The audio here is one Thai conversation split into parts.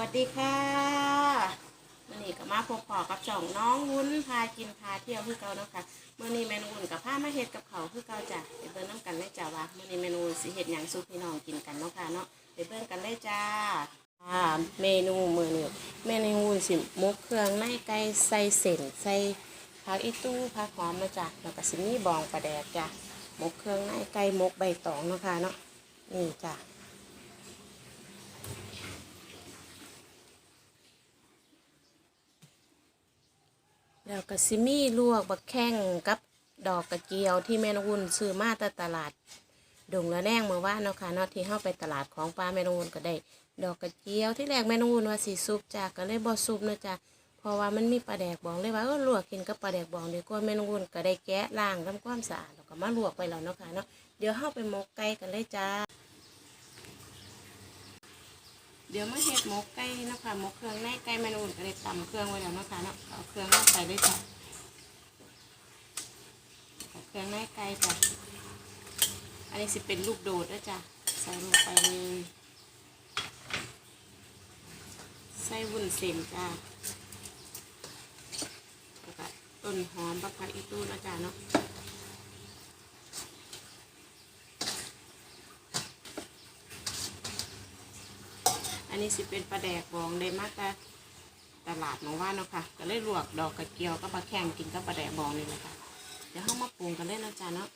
วัสดีค่ะมื่อนี้ก็มาพบปอกับจ่องน้องวุ้นพากินพาเที่ยวคือเก่าเนาะค่ะเมื่อนี้เมนวุ้นกับผ้ามาเห็ดกับเขาคือเก่าจ้ะไปเบิ้งน้ำกันเลยจ้าวะเมื่อนี้เมนูเสีเฮ็ดอย่างซุปพี่น้องกินกันเนาะค่ะเนาะไปเบิ้งกันเลยจ้าอ่าเมนูมือนี้เมนูวุ้นสิมุกเครื่องในไก่ใส่เส้นใส่ผักอีตู้ผักหอมนะจ้ะแล้วก็สิมีบองปลาแดกจ้ะมกเครื่องในไก่มกใบตองเนาะค่ะเนาะนี่จ้ะ แล้วก็ซิมี่ลวกบักแข้งกับดอกกระเจียวที่แม่นวุ่นซื้อมาแต่ตลาดดงละแนงเมื่อวานเนาะค่ะเนาะที่เฮาไปตลาดของปลาแม่นวุ่นก็ได้ ดอกกระเจียวที่แรกแม่นวุ่นว่าสิซุปจ้ะก็เลยบ่ซุปเนาะจ้ะเพราะว่ามันมีปลาแดกบองเลยว่าเออลวกกินกับปลาแดกบองดีกว่าแม่นวุ่นก็ได้แกะล้างทำความสะอาดแล้วก็มาลวกไปแล้วเนาะค่ะเนาะเดี๋ยวเฮาไปหมกไก่กันเลยจ้า เดี๋ยวมาเฮ็ดหมกไก่เนาะคะหมกเครื่องในไก่ม่นอุ่นก็ได้ตำเครื่องไว้แล้วเนาะคะเนาะเอาเครื่องลงไปเลยจ้ะเอาเครื่องในไก่จ้ะอันนี้สิเป็นลูกโดดด้วยจ้ะใส่ลงไปเลยใส่วุ้นเส้นจ้ะต้นหอมบักผักอีตู้นะจ้ะเนาะ นี้สิเป็นปลาแดกบองได้มากแต่ตลาดหนองว่าเนาะค่ะ ก็เลยลวกดอกกระเจียวก็ปลาแข้งกินกับปลาแดกบองนี่แหละค่ะ เดี๋ยวเข้ามาปรุงกันเลยนะจ๊ะเนาะ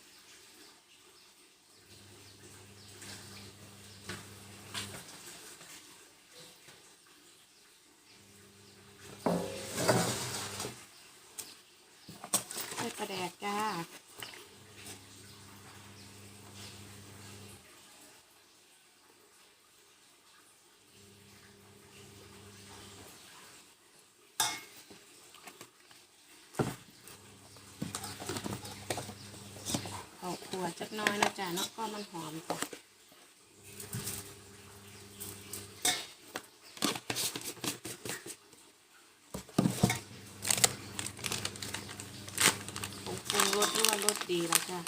ใส่ปลาแดกจ้า เอา ขัวจักน้อยนะจ๊ะเนาะก็มันหอมจ้ะปรุงรสด้วยรสดีแล้วจ้ะ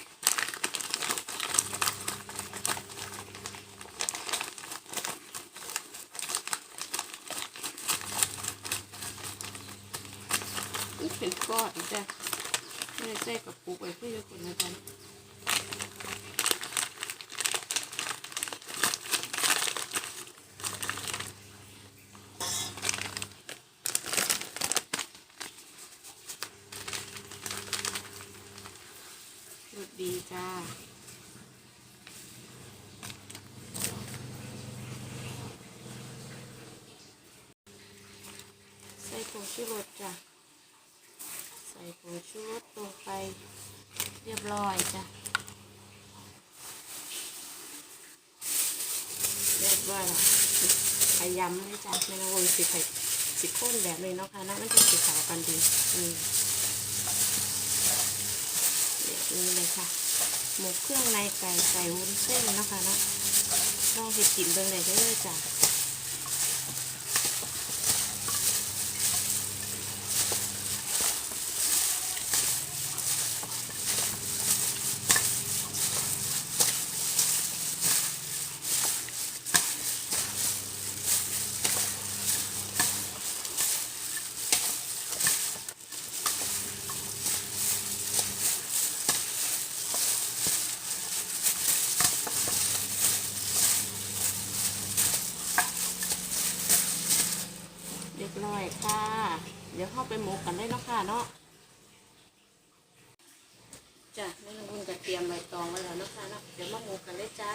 เป็นก้อนจ้ะไม่ได้ใส่กับปุกไว้เพื่อจะคนนะจ๊ะ รสดีจ้า ใส่ผ งชูรสจ้ะ ใส่ผงชูรสลงไปเรียบร้อยจ้ะเรียบร้อยแล้วขยำเลยจ้ะในวงสิไข่สิข้นแบบเลยเนาะค่ะนะมันจะสีขาวกันดีนี่แบบนี้เลยค่ะ หมกเครื่องในไก่ใส่วุ้นเส้นเนาะคะเนาะลองเห็ดกินเบิ่งได้เด้จ้ะ เรียบร้อยค่ะ เดี๋ยวเข้าไปหม กันได้เนาะค่ะเนาะจ้ะแม่ลุงคุณก็เตรียมใบตองไว้แล้วเนาะค่ะเนาะเดี๋ยวมาหมูกันเลยจ้า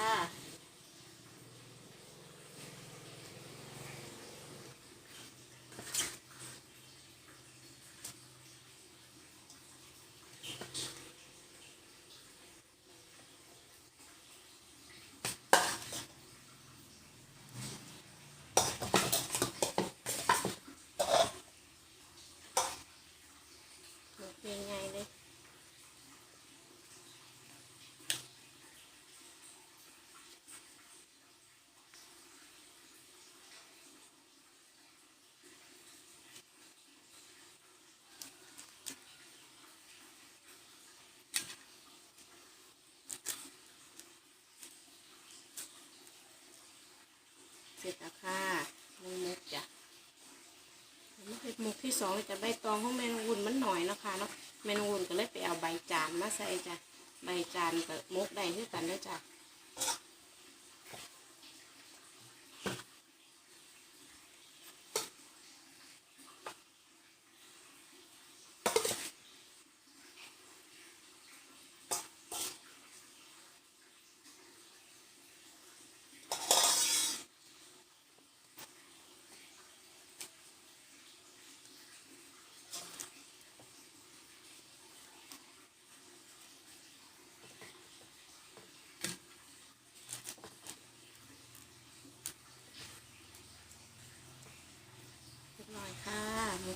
หมกยังไงเลย ใที่สองจะใบตองของแมนองุ่นมันหน่อยเนาะคะเนาะแมนองุ่นก็เลยไปเอาใบจานมาใส่จ้ะใบจานกับมกได้ที่กันด้อจ้ะ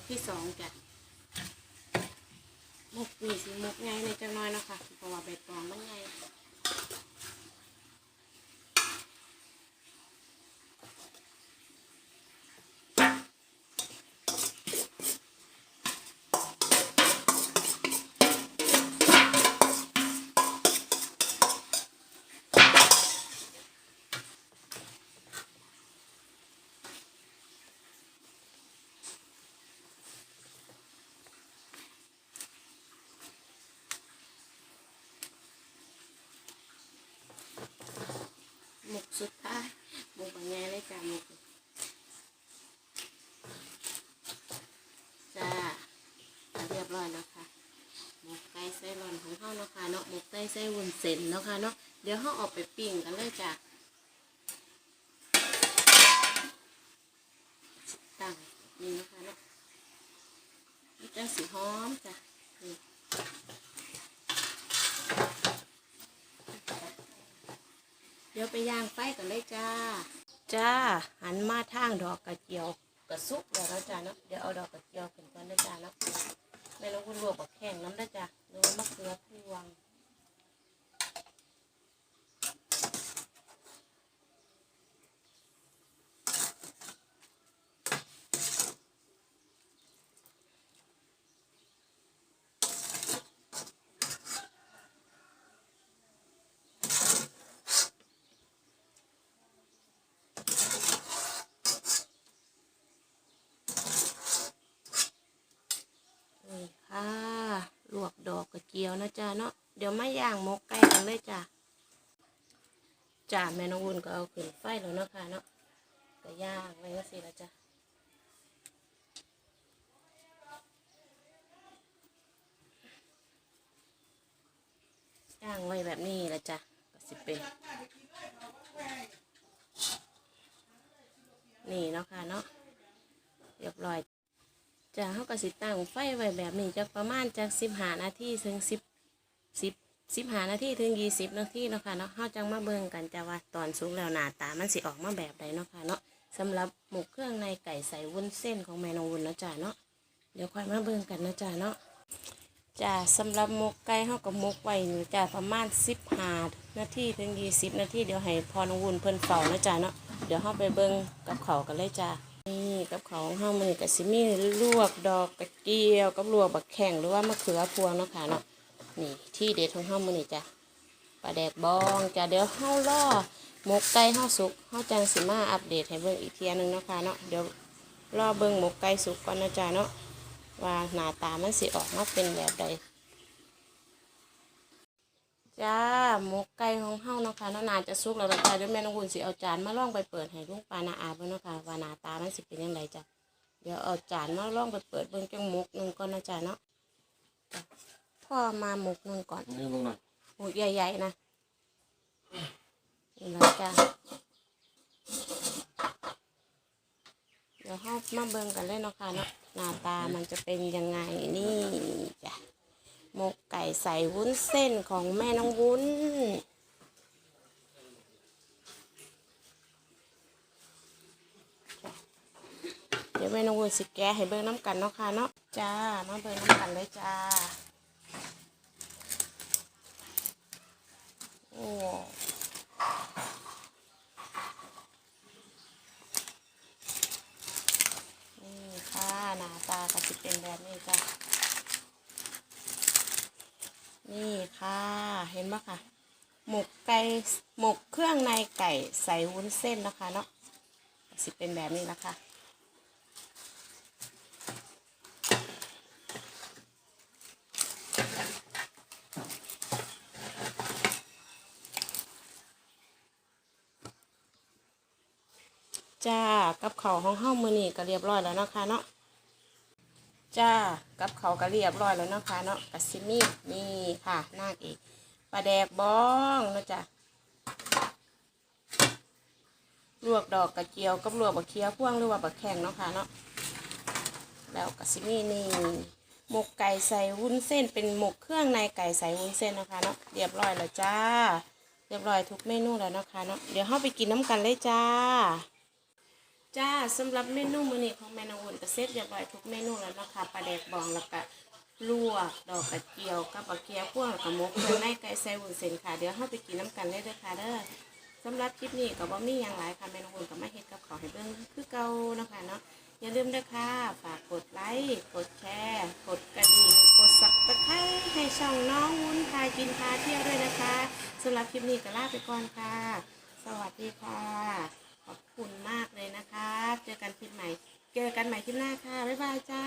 ที่สองจ้ะมุกนี่สิมุกไงในจังน้อยเนาะคะเพราะว่าใบตองมันไงมุกสุดท้ายมุกบางไงเลยจ้ะมุกจ้าเรียบร้อยแล้วค่ะหมกไก่ไส้ร้อนของเขาเนาะค่ะเนาะหมกไก่ไส้วุ้นเส้นเนาะค่ะเนาะเดี๋ยวเขาออกไปปิ้งกันเลยจ้ะตั้งนี่เนาะคะเนาะนี่จังสีหอมจ้ะนี่เดี๋ยวไปย่างไฟกันเลยจ้า จ้า หันมาทางดอกกระเจียวกระซุกแล้วนะจ้าเนาะเดี๋ยวเอาดอกกระเจียวขึ้นก่อนนะจ้าเนาะแม่ลงคุณลวกบักแข้งน้ำนะจ้าหรือว่ามะเขือพวง นี่ค่ะ ลวกดอ ขียวนะจ้าเนาะเดี๋ยวมาย่างมกไก่กันเลยจ้าจ้าแม่น้องวุ่นก็เอาขึ้นไฟแล้วเนาะค่ะเนาะก็ย่างไว้ก็สิละจ้าย่างไว้แบบนี้ละจ้ะก็สิเป็นนี่เนาะค่ะเนาะเรียบร้อย จะเขาก็สิตั้งไฟไว้แบบนี้จะประมาณจากสิบหานาทีถึงสิบสิบสิบหานาทีถึงยี่สิบนาทีเนาะค่ะเนาะเขาจังมาเบิ่งกันจะว่าตอนสุกแล้วหนาตามันสิออกมาแบบใดเนาะค่ะเนาะสำหรับหมกเครื่องในไก่ใส่วุ้นเส้นของแม่นองวุ้นเนาะจ้าเนาะเดี๋ยวค่อยมาเบิ่งกันนะจ้าเนาะจ้าสำหรับหมกไก่เขาก็หมกไว้นี่จ้าประมาณสิบหานาทีถึงยี่สิบนาทีเดี๋ยวให้พอนองวุ้นเพิ่นเฝ้านะจ้าเนาะเดี๋ยวเขาไปเบิ่งกับเขาวกันเลยจ้า นี่กับเขาวของเฮามือกับซิมีลวกดอกกระเจียวกับลวกบักแข้งหรือว่ามะเขือพวงเนาะค่ะเนาะนี่ที่เด็ดของเฮามือนี่จ้ะปลาแดกบองจ้ะเดี๋ยวเฮาล่อหมกไก่เฮาสุกเฮาจังสิมาอัปเดตให้เบิ่งอีกเทียหนึงเนาะค่ะเนาะเดี๋ยวรอเบิ่งหมกไก่สุกก่อนนะจ้ะเนาะว่าหน้าตามันสิออกมาเป็นแบบใด จ้าหมกไก่ของเฮาเนาะค่ะเนาะน่าจะสุกแล้วล่ะจ้ะเดี๋ยวแม่น้องวุ่นสิเอาจานมาลองไปเปิดให้ลุงปานาอาเบิ่งเนาะค่ะว่าหน้าตามันสิเป็นยังไงจ้ะเดี๋ยวเอาจานมาลองไปเปิดเบิ่งจังหมกหนึ่งก่อนนะจ๊ะเนาะจ้ะพ่อมาหมกหนึ่งก่อนนี่มึงหน่อยหมกใหญ่ๆนะนี่นะจ้ะเดี๋ยวเข้ามาเบิ่งกันเลยเนาะค่ะเนาะหน้าตามันจะเป็นยังไงนี่จ้ะ หมกไก่ใส่วุ้นเส้นของแม่น้องวุ้น เดี๋ยวแม่น้องวุ้นสิแกะให้เบิ่งน้ำกันเนาะค่ะเนาะจ้ามาเบิ่งน้ำกันเลยจ้าโอ้นี่ค่ะหน้าตาก็สิเป็นแบบนี้จ้ะ นี่ค่ะ เห็นไหมคะหมกไก่หมกเครื่องในไก่ใส่วุ้นเส้นนะคะเนาะสิเป็นแบบนี้นะคะจ้ากับเขาห้องห้องมือนี่ก็เรียบร้อยแล้วนะคะเนาะ จ้ากับเขาก็เรียบร้อยแล้วเนาะคะเนาะกัซิมี่นี่ค่ะนางเอกปลาแดกบ้องเนาะจ้ะลวกดอกกระเจียวกับลวกบะเคียวพ่วงหรือว่าบะแข้งเนาะค่ะเนาะแล้วกัซิมี่นี่หมกไก่ใส่วุ้นเส้นเป็นหมกเครื่องในไก่ใส่วุ้นเส้นนะคะเนาะเรียบร้อยแล้วจ้า เรียบร้อยทุกเมนูแล้วนะคะเนาะเดี๋ยวเราไปกินน้ำกันเลยจ้า จ้าสำหรับเมนูมื้อนี้ของแม่นางวุ่นก็เสร็จเรียบร้อยทุกเมนูแล้วนะคะปลาแดกบองแล้วก็ลวกดอกกระเจียวกับบะเกียพ่วงแล้วกับหมกเครื่องในไก่ใส่วุ้นเส้นค่ะเดี๋ยวเราไปกินน้ำกันเลยเด้อค่ะเด้อสำหรับคลิปนี้ก็บ่มีหยังหลายค่ะแม่นางวุ่นก็มาเฮ็ดกับข้าวให้เบิ่งคือเก่านะคะเนาะอย่าลืมด้วยค่ะ ฝากกดไลค์ กดแชร์ กดกระดิ่ง กดสับตะไคร้ให้ช่องน้องวุ้นพากินพาเที่ยวด้วยนะคะสำหรับคลิปนี้ก็ลาไปก่อนค่ะ สวัสดีค่ะ ขอบคุณมากเลยนะคะ เจอกันคลิปใหม่ เจอกันใหม่คลิปหน้าค่ะ บ๊ายบายจ้า